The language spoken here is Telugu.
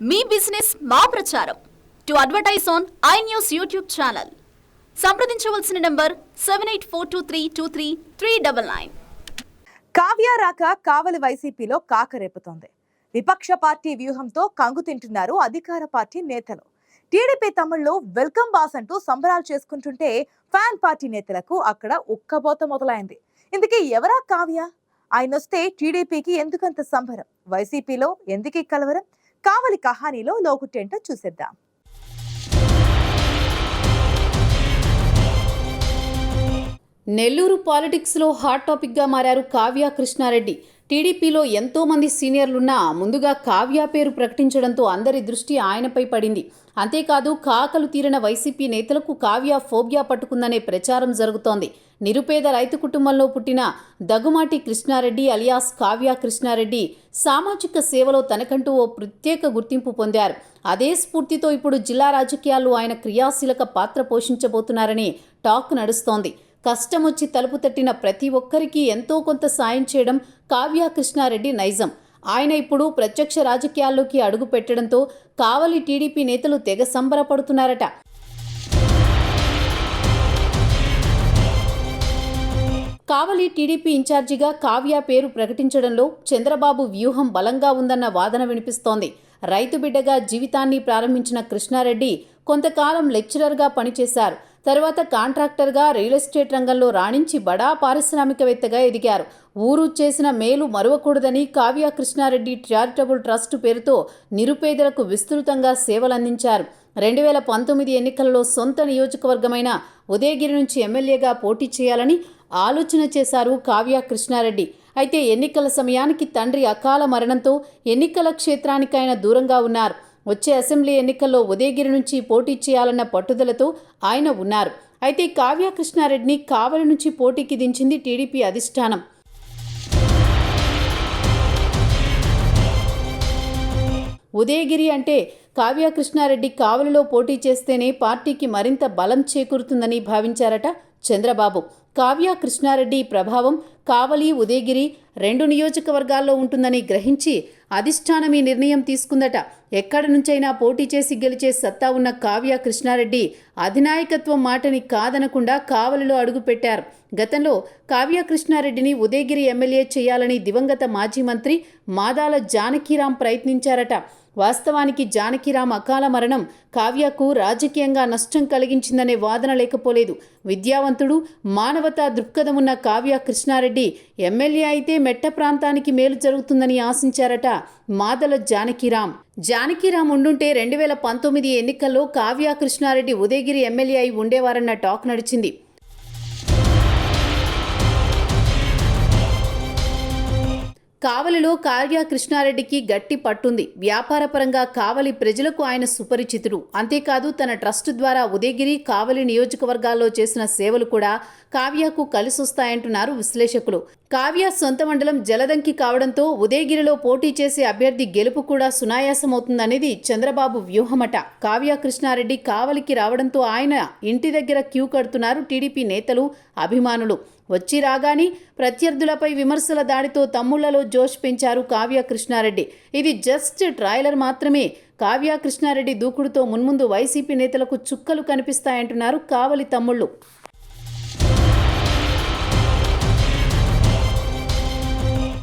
మీ బిజినెస్ మా ప్రచారం. To advertise on I News YouTube channel. సంప్రదించవలసిన number seven eight four two three two three three double nine. Kavya రాక కావలి వైసీపీలో కాకరేపుతోంది విపక్ష పార్టీ వ్యూహంతో కంగు తింటున్నారు అధికార పార్టీ నేతలు. టీడీపీ తమిళ్ళో వెల్కమ్ బాస్ అంటూ సంబరాలు చేసుకుంటుంటే ఫ్యాన్ పార్టీ నేతలకు అక్కడ ఉక్కబోత మొదలైంది. ఇందుకే ఎవరా కావ్య? ఆయన వస్తే టీడీపీకి ఎందుకంత సంబరం? వైసీపీలో ఎందుకీ కలవరం? కావలి కహానీలో లోకుటేంటో చూసేద్దాం. నెల్లూరు పాలిటిక్స్లో హాట్ టాపిక్గా మారారు కావ్య కృష్ణారెడ్డి. టీడీపీలో ఎంతోమంది సీనియర్లున్నా ముందుగా కావ్య పేరు ప్రకటించడంతో అందరి దృష్టి ఆయనపై పడింది. అంతేకాదు కాకలు తీరిన వైసీపీ నేతలకు కావ్య ఫోబియా పట్టుకుందనే ప్రచారం జరుగుతోంది. నిరుపేద రైతు కుటుంబంలో పుట్టిన దగుమాటి కృష్ణారెడ్డి అలియాస్ కావ్య కృష్ణారెడ్డి సామాజిక సేవలో తనకంటూ ఓ ప్రత్యేక గుర్తింపు పొందారు. అదే స్ఫూర్తితో ఇప్పుడు జిల్లా రాజకీయాల్లో ఆయన క్రియాశీలక పాత్ర పోషించబోతున్నారని టాక్ నడుస్తోంది. కష్టమొచ్చి తలుపు తట్టిన ప్రతి ఒక్కరికి ఎంతో కొంత సాయం చేయడం కావ్య కృష్ణారెడ్డి నైజం. ఆయన ఇప్పుడు ప్రత్యక్ష రాజకీయాల్లోకి అడుగు పెట్టడంతో కావలి టీడీపీ నేతలు తెగ సంబరపడుతున్నారట. కావలి టీడీపీ ఇన్ఛార్జిగా కావ్య పేరు ప్రకటించడంలో చంద్రబాబు వ్యూహం బలంగా ఉందన్న వాదన వినిపిస్తోంది. రైతు బిడ్డగా జీవితాన్ని ప్రారంభించిన కృష్ణారెడ్డి కొంతకాలం లెక్చరర్గా పనిచేశారు. తర్వాత కాంట్రాక్టర్గా రియల్ ఎస్టేట్ రంగంలో రాణించి బడా పారిశ్రామికవేత్తగా ఎదిగారు. ఊరు చేసిన మేలు మరువకూడదని కావ్య కృష్ణారెడ్డి చారిటబుల్ ట్రస్ట్ పేరుతో నిరుపేదలకు విస్తృతంగా సేవలందించారు. రెండు వేల పంతొమ్మిది ఎన్నికలలో సొంత నియోజకవర్గమైన ఉదయగిరి నుంచి ఎమ్మెల్యేగా పోటీ చేయాలని ఆలోచన చేశారు కావ్య కృష్ణారెడ్డి. అయితే ఎన్నికల సమయానికి తండ్రి అకాల మరణంతో ఎన్నికల క్షేత్రానికి ఆయన దూరంగా ఉన్నారు. వచ్చే అసెంబ్లీ ఎన్నికల్లో ఉదయగిరి నుంచి పోటీ చేయాలన్న పట్టుదలతో ఆయన ఉన్నారు. అయితే కావ్య కృష్ణారెడ్డిని కావలి నుంచి పోటీకి దించింది టీడీపీ అధిష్టానం. ఉదయగిరి అంటే కావ్య కృష్ణారెడ్డి కావలిలో పోటీ చేస్తేనే పార్టీకి మరింత బలం చేకూరుతుందని భావించారట చంద్రబాబు. కావ్య కృష్ణారెడ్డి ప్రభావం కావలి ఉదయగిరి రెండు నియోజకవర్గాల్లో ఉంటుందని గ్రహించి అధిష్టానం ఈ నిర్ణయం తీసుకుందట. ఎక్కడి నుంచైనా పోటీ చేసి గెలిచే సత్తా ఉన్న కావ్య కృష్ణారెడ్డి అధినాయకత్వం మాటని కాదనకుండా కావలిలో అడుగుపెట్టారు. గతంలో కావ్య కృష్ణారెడ్డిని ఉదయగిరి ఎమ్మెల్యే చేయాలని దివంగత మాజీ మంత్రి మాదాల జానకీరాం ప్రయత్నించారట. వాస్తవానికి జానకి జానకిరామ్ అకాల మరణం కావ్యకు రాజకీయంగా నష్టం కలిగించిందనే వాదన లేకపోలేదు. విద్యావంతుడు మానవతా దృక్పథం ఉన్న కావ్య కృష్ణారెడ్డి ఎమ్మెల్యే అయితే మెట్ట ప్రాంతానికి మేలు జరుగుతుందని ఆశించారట మాదల జానకిరామ్. జానకిరామ్ ఉండుంటే రెండు వేల పంతొమ్మిది ఎన్నికల్లో కావ్య కృష్ణారెడ్డి ఉదయగిరి ఎమ్మెల్యే అయి ఉండేవారన్న టాక్ నడిచింది. కావలిలో కావ్య కృష్ణారెడ్డికి గట్టి పట్టుంది. వ్యాపారపరంగా కావలి ప్రజలకు ఆయన సుపరిచితుడు. అంతేకాదు తన ట్రస్ట్ ద్వారా ఉదయగిరి కావలి నియోజకవర్గాల్లో చేసిన సేవలు కూడా కావ్యకు కలిసొస్తాయంటున్నారు విశ్లేషకులు. కావ్య సొంత మండలం జలదంకి కావడంతో ఉదయగిరిలో పోటీ చేసే అభ్యర్థి గెలుపు కూడా సునాయాసమవుతుందనేది చంద్రబాబు వ్యూహమట. కావ్య కృష్ణారెడ్డి కావలికి రావడంతో ఆయన ఇంటి దగ్గర క్యూ కడుతున్నారు టీడీపీ నేతలు అభిమానులు. వచ్చి రాగానే ప్రత్యర్థులపై విమర్శల దాడితో తమ్ముళ్ళలో జోష్ పెంచారు కావ్య కృష్ణారెడ్డి. ఇది జస్ట్ ట్రైలర్ మాత్రమే. కావ్య కృష్ణారెడ్డి దూకుడుతో మున్ముందు వైసీపీ నేతలకు చుక్కలు కనిపిస్తాయంటున్నారు కావలి తమ్ముళ్ళు.